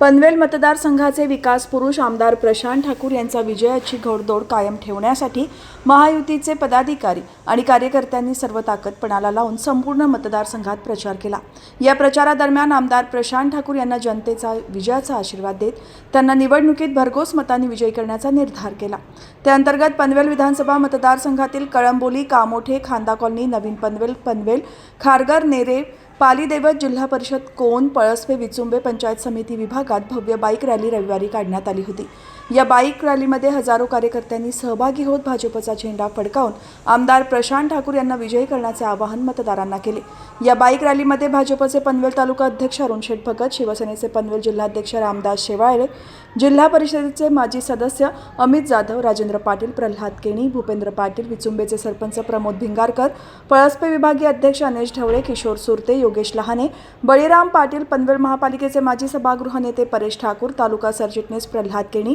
पनवेल मतदारसंघाचे विकास पुरुष आमदार प्रशांत ठाकूर यांचा विजयाची घोडदौड कायम ठेवण्यासाठी महायुतीचे पदाधिकारी आणि कार्यकर्त्यांनी सर्व ताकद पणाला लावून संपूर्ण मतदारसंघात प्रचार केला. या प्रचारादरम्यान आमदार प्रशांत ठाकूर यांना जनतेचा विजयाचा आशीर्वाद देत त्यांना निवडणुकीत भरघोस मतांनी विजयी करण्याचा निर्धार केला. त्याअंतर्गत पनवेल विधानसभा मतदारसंघातील कळंबोली कामोठे खांदा कॉलनी नवीन पनवेल पनवेल खारगर नेरे पालीदेवत जिल्हा परिषद कोण पळसपे विचुंबे पंचायत समिती विभाग भागात भव्य बाईक रॅली रविवारी काढण्यात आली होती. या बाईक रॅलीमध्ये हजारो कार्यकर्त्यांनी सहभागी होत भाजपचा झेंडा फडकावून आमदार प्रशांत ठाकूर यांना विजयी करण्याचे आवाहन मतदारांना केले. या बाईक रॅलीमध्ये भाजपचे पनवेल तालुका अध्यक्ष अरुण शेठ भगत शिवसेनेचे पनवेल जिल्हाध्यक्ष रामदास शेवाळे जिल्हा परिषदेचे माजी सदस्य अमित जाधव राजेंद्र पाटील प्रल्हाद केणी भूपेंद्र पाटील विचुंबेचे सरपंच प्रमोद भिंगारकर पळसपे विभागीय अध्यक्ष अनेश ढवळे किशोर सुरते योगेश लहाने बळीराम पाटील पनवेल महापालिकेचे माजी सभागृह नेते परेश ठाकूर तालुका सरचिटणीस प्रल्हाद केणी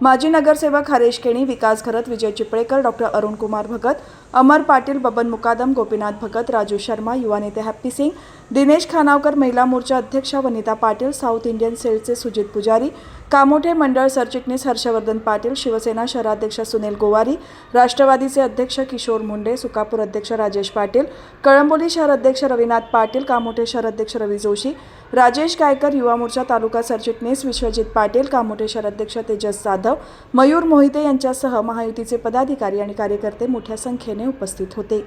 माजी नगरसेवक हरेश केणी विकास खरत विजय चिपळेकर डॉक्टर अरुण कुमार भगत अमर पाटील बबन मुकादम गोपीनाथ भगत राजू शर्मा युवा नेते हॅप्पी सिंग दिनेश खानावकर महिला मोर्चा अध्यक्षा वनिता पाटील साऊथ इंडियन सेलचे सुजित पुजारी कामोठे मंडळ सरचिटणीस हर्षवर्धन पाटील शिवसेना शहराध्यक्ष सुनील गोवारी राष्ट्रवादीचे अध्यक्ष किशोर मुंडे सुकापूर अध्यक्ष राजेश पाटील कळंबोली शहर अध्यक्ष रविनाथ पाटील कामोठे शहर अध्यक्ष रवी जोशी राजेश गायकर युवा मोर्चा तालुका सरचिटणीस विश्वजित पाटील कामोठे शहर अध्यक्ष तेजस जाधव मयूर मोहिते यांच्यासह महायुतीचे पदाधिकारी आणि कार्यकर्ते मोठ्या संख्येने उपस्थित होते.